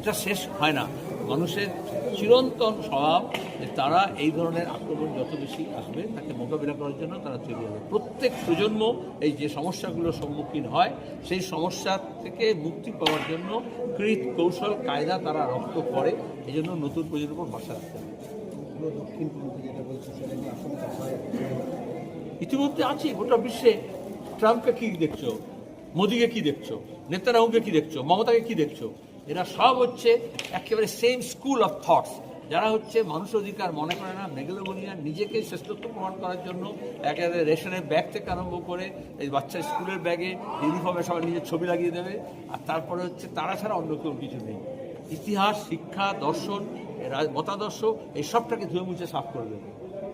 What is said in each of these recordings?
এটা শেষ হয় না। মানুষের চিরন্তন স্বভাব যে তারা এই ধরনের আক্রমণ যত বেশি আসবে, তাকে মোকাবিলা করার জন্য তারা তৈরি হবে। প্রত্যেক প্রজন্ম এই যে সমস্যাগুলোর সম্মুখীন হয়, সেই সমস্যা থেকে মুক্তি পাওয়ার জন্য কৃত কৌশল, কায়দা তারা রক্ত করে। এই জন্য নতুন প্রজন্মের উপর ভরসা রাখতে হবে। ইতিমধ্যে আছে, গোটা বিশ্বে। ট্রাম্পকে কী দেখছ? মোদিকে কী দেখছ? নেতারাহুকে কী দেখছ? মমতাকে কী দেখছ? এরা সব হচ্ছে একেবারে সেম স্কুল অফ থটস যারা হচ্ছে মানুষ অধিকার মনে করে না মেগলোমনিয়া নিজেকে শ্রেষ্ঠত্ব প্রমাণ করার জন্য একেবারে রেশনের ব্যাগ থেকে আরম্ভ করে এই বাচ্চার স্কুলের ব্যাগে ইউনিফর্মে সবাই নিজের ছবি লাগিয়ে দেবে। আর তারপরে হচ্ছে তারা ছাড়া অন্য কেউ কিছু নেই। ইতিহাস, শিক্ষা, দর্শন মতাদর্শ, এই সবটাকে ধুয়ে মুছে সাফ করে দেবে।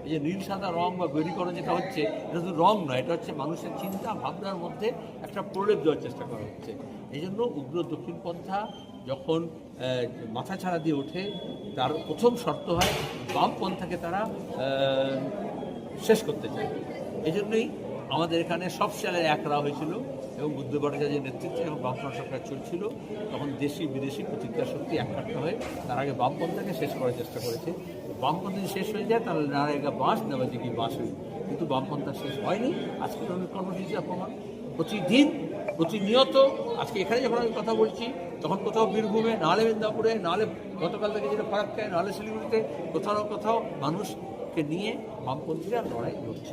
এই যে নীল, সাদা, রং বা বৈরীকরণ যেটা হচ্ছে, এটা শুধু রং নয়, এটা হচ্ছে মানুষের চিন্তা, ভাবনার মধ্যে একটা প্রলেপ দেওয়ার চেষ্টা করা হচ্ছে। এই জন্য উগ্র দক্ষিণপন্থা যখন মাথা ছাড়া দিয়ে ওঠে, তার প্রথম শর্ত হয় বামপন্থাকে তারা শেষ করতে চায়। এই জন্যই আমাদের এখানে সব সালে একরা হয়েছিল এবং বুদ্ধ ভট্টাচার্যের নেতৃত্বে এবং বামফ্রন্ট সরকার চলছিল, তখন দেশি, বিদেশি প্রতিজ্ঞা শক্তি একমাত্র হয়ে তার আগে বামপন্থাকে শেষ করার চেষ্টা করেছে। বামপন্থা যদি শেষ হয়ে যায়, তাহলে নারায়ণগা বাঁশ নেওয়া যে কি বাঁশ কিন্তু বামপন্থা শেষ হয়নি। আজকের অনেক কর্মসূচি প্রমাণ। প্রতিদিন প্রতিনিয়ত, আজকে এখানে যখন আমি কথা বলছি, তখন কোথাও বীরভূমে, নাহলে মেদিনীপুরে, নাহলে গতকাল থেকে যেটা ফারাক্কায় নাহলে শিলিগুড়িতে, কোথাও কোথাও মানুষকে নিয়ে বামপন্থীরা লড়াই করছে